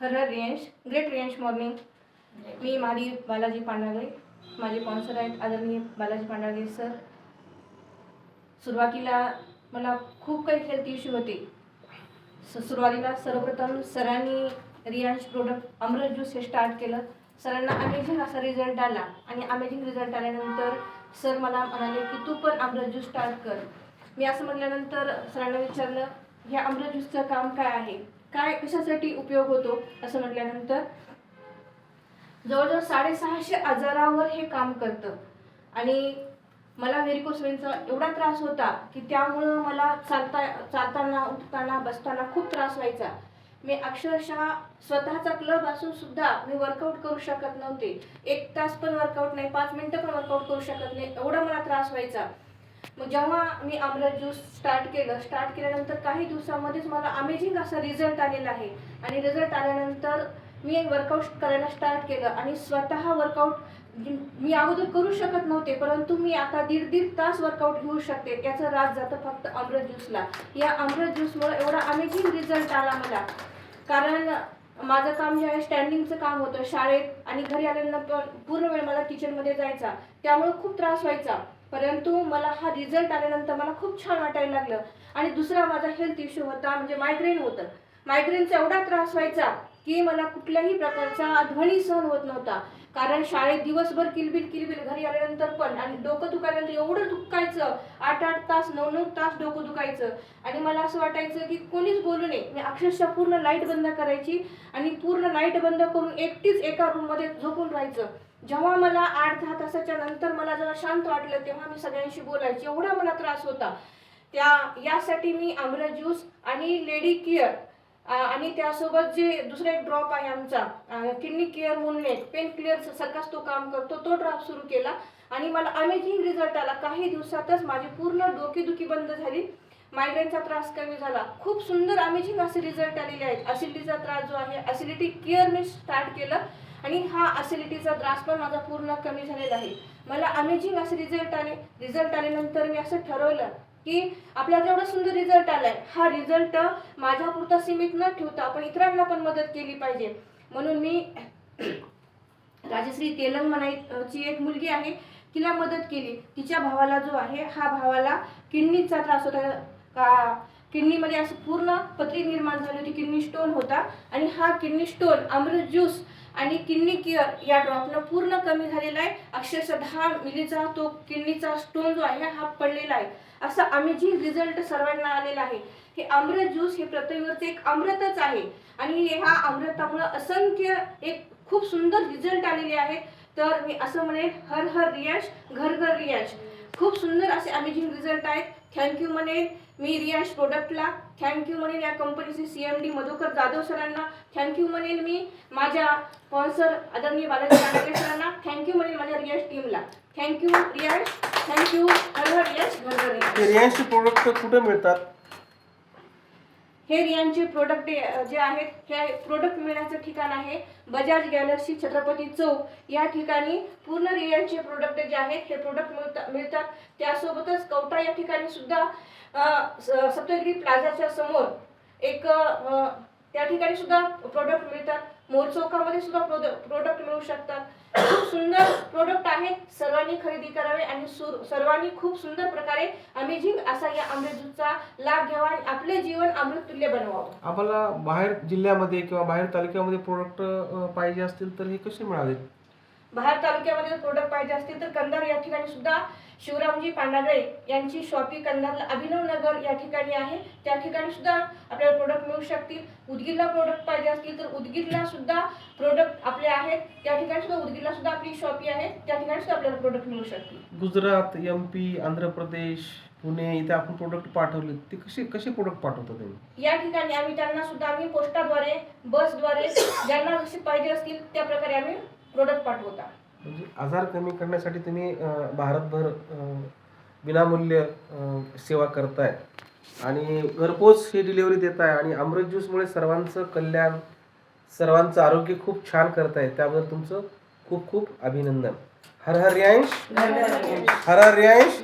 हर हर Riyansh great Riyansh morning मी माझी बालाजी पांडागळे माझे स्पॉन्सर आहेत. आदरणीय बालाजी पांडागळे सर सुरुवातीला मला खूप काही हेल्थ इश्यू होते. स सुरुवातीला सर्वप्रथम सरांनी रियांश प्रोडक्ट अमृत ज्यूस हे स्टार्ट केलं. सरांना अमेझिंग असा रिझल्ट आला आणि अमेझिंग रिझल्ट आल्यानंतर सर मला म्हणाले की तू पण अमृत ज्यूस स्टार्ट कर. मी असं म्हटल्यानंतर सरांना विचारलं ह्या अमृत ज्यूसचं काम काय आहे? काय कशासाठी उपयोग होतो असं म्हटल्यानंतर जवळजवळ साडेसहाशे आजारावर हे काम करतं. आणि मला व्हेरिकोस वेनचा एवढा त्रास होता की त्यामुळं मला चालता चालताना उठताना बसताना खूप त्रास व्हायचा. मी अक्षरशः स्वतःचा क्लब असून सुद्धा मी वर्कआउट करू शकत नव्हते. एक तास पण वर्कआउट नाही पाच मिनटं पण वर्कआउट करू शकत नाही एवढा मला त्रास व्हायचा. मग जेव्हा मी अमृत ज्यूस स्टार्ट केलं स्टार्ट केल्यानंतर काही दिवसामध्येच मला अमेझिंग असा रिझल्ट आलेला आहे. आणि रिझल्ट आल्यानंतर मी वर्कआउट करायला स्टार्ट केलं आणि स्वतः वर्कआउट मी अगोदर करू शकत नव्हते परंतु मी आता दीड दीड तास वर्कआउट घेऊ शकते. त्याचं राज जातं फक्त अमृत ज्यूसला या अमृत ज्यूसमुळे एवढा अमेझिंग रिझल्ट आला मला. कारण माझं काम जे आहे स्टँडिंगचं काम होतं. शाळेत आणि घरी आल्यानंतर पूर्ण वेळ मला किचनमध्ये जायचा. त्यामुळे खूप त्रास व्हायचा. परंतु मला हा रिझल्ट आल्यानंतर मला खूप छान वाटायला लागलं. आणि दुसरा माझा हेल्थ इश्यू होता म्हणजे मायग्रेन होतं. मायग्रेनचा एवढा त्रास व्हायचा की मला कुठल्याही प्रकारचा ध्वनी सहन होत नव्हता. कारण शाळेत दिवसभर किलबिल किलबिल घरी आल्यानंतर पण आणि डोकं दुखायला एवढं दुखायचं आठ आठ तास नऊ नऊ तास डोकं दुखायचं. आणि मला असं वाटायचं की कोणीच बोलू नये. मी अक्षरशः पूर्ण लाइट बंद करायची आणि पूर्ण लाइट बंद करून एकटीच एका रूममध्ये झोपून राहायचं. जेव्हा मला आठ दहा तासाच्या नंतर मला जेव्हा शांत वाटलं तेव्हा मी सगळ्यांशी बोलायची. एवढा मला त्रास होता. त्या यासाठी मी अमृत ज्यूस आणि लेडी केअर आणि त्यासोबत जे दुसरा एक ड्रॉप आहे आमचा किडनी केअर म्हणून एक पेन क्लिअर सारखाच तो काम करतो तो ड्रॉप सुरू केला. आणि मला अमेझिंग रिझल्ट आला. काही दिवसातच माझी पूर्ण डोकेदुखी बंद झाली. मायग्रेनचा त्रास कमी झाला. खूप सुंदर अमेझिंग असे रिझल्ट आलेले आहेत. असिडिटीचा त्रास जो आहे असिडिटी केअर मी स्टार्ट केलं. आणि हा ॲसिडिटीचा त्रास पण माझा पूर्ण कमी झालेला आहे. मला अमेझिंग असे रिझल्ट आले रिझल्ट आल्यानंतर मी असं ठरवलं की आपल्याला जेवढा सुंदर रिझल्ट आलाय हा रिझल्ट माझ्या पुरता सीमित न ठेवता आपण इतरांना पण मदत केली पाहिजे. म्हणून मी राजश्री तेलंग म्हणायची एक मुलगी आहे तिला मदत केली. तिच्या भावाला जो आहे हा भावाला किडनीचा त्रास होता. का किडनीमध्ये असं पूर्ण पत्री निर्माण झाली होती किडनी स्टोन होता. आणि हा किडनी स्टोन अमृत ज्यूस आणि किडनी केअर या ड्रॉपनं पूर्ण कमी झालेला आहे. अक्षरशः दहा मिलीचा तो किडनीचा स्टोन जो आहे हा पडलेला आहे. असा अमेझिंग रिझल्ट सर्वांना आलेला आहे. हे अमृत ज्यूस हे पृथ्वीवरचे एक अमृतच आहे. आणि ह्या अमृतामुळं असंख्य एक खूप सुंदर रिझल्ट आलेले आहे. तर मी असं म्हणेन हर हर रियाश घर घर रियाश. खूप सुंदर असे अमेझिंग रिझल्ट आहेत. थँक्यू म्हणेन मी रियाश प्रोडक्टला थँक्यू म्हणेल या कंपनीचे C M D Madhukar Jadhav सरांना थँक्यू म्हणेल मी माझ्या स्पॉन्सर आदरणीय बालाजी कांडके सरांना थँक्यू म्हणेल माझ्या रियाश टीमला थँक्यू रियाश थँक्यू हर हर यश घर घर रियाश प्रोडक्ट कुठे मिळतात? हे रियांचे प्रोडक्ट जे आहेत हे प्रोडक्ट मिळण्याचं ठिकाण आहे बजाज गॅलक्सी छत्रपती चौक. या ठिकाणी पूर्ण रियांचे प्रोडक्ट जे आहेत हे प्रोडक्ट मिळतात मिळतात. त्यासोबतच कवटा या ठिकाणी सुद्धा स- सप्तगिरी प्लाझाच्या समोर एक त्या ठिकाणी सुद्धा प्रोडक्ट मिळतात. मोरचौकामध्ये सुद्धा प्रोड प्रोडक्ट मिळू शकतात. खूप सुंदर प्रोडक्ट आहेत. सर्वांनी खरेदी करावे आणि सुर- सर्वांनी खूप सुंदर प्रकारे अमेझिंग असा या अमृत ज्यूसचा लाभ घ्यावा आणि आपले जीवन अमृत तुल्य बनवावं. आम्हाला बाहेर जिल्ह्यामध्ये किंवा बाहेर तालुक्यामध्ये प्रोडक्ट पाहिजे असतील तर हे कसे मिळावे बाहेर तालुक्यामध्ये प्रोडक्ट पाहिजे असतील तर कंधार या ठिकाणी सुद्धा शिवरामजी पांडागळे यांची शॉपी कंधारला अभिनव नगर या ठिकाणी आहे. त्या ठिकाणी सुद्धा आपल्याला प्रोडक्ट मिळू शकतील. उदगीरला प्रोडक्ट पाहिजे असतील तर उदगीरला सुद्धा प्रोडक्ट आपले आहेत. त्या ठिकाणी सुद्धा उदगीरला सुद्धा आपली शॉपी आहे. त्या ठिकाणी सुद्धा आपल्याला प्रोडक्ट मिळू शकतील. गुजरात एम पी आंध्र प्रदेश पुणे इथे आपण प्रोडक्ट पाठवले. ते कसे कसे प्रोडक्ट पाठवता तुम्ही? या ठिकाणी आम्ही त्यांना सुद्धा आम्ही पोस्टाद्वारे बसद्वारे ज्यांना जसे पाहिजे असतील त्या प्रकारे आम्ही प्रोडक्ट पाठवता. म्हणजे आजार कमी करण्यासाठी तुम्ही अं, भारतभर अं, विनामूल्य अं, सेवा करताय. आणि घरपोच ही डिलिव्हरी देत आहे आणि अमृत ज्यूसमुळे सर्वांचं कल्याण सर्वांचं आरोग्य खूप छान करताय. त्याबद्दल तुमचं खूप खूप अभिनंदन. हर हर रियांश. हर हर रियांश.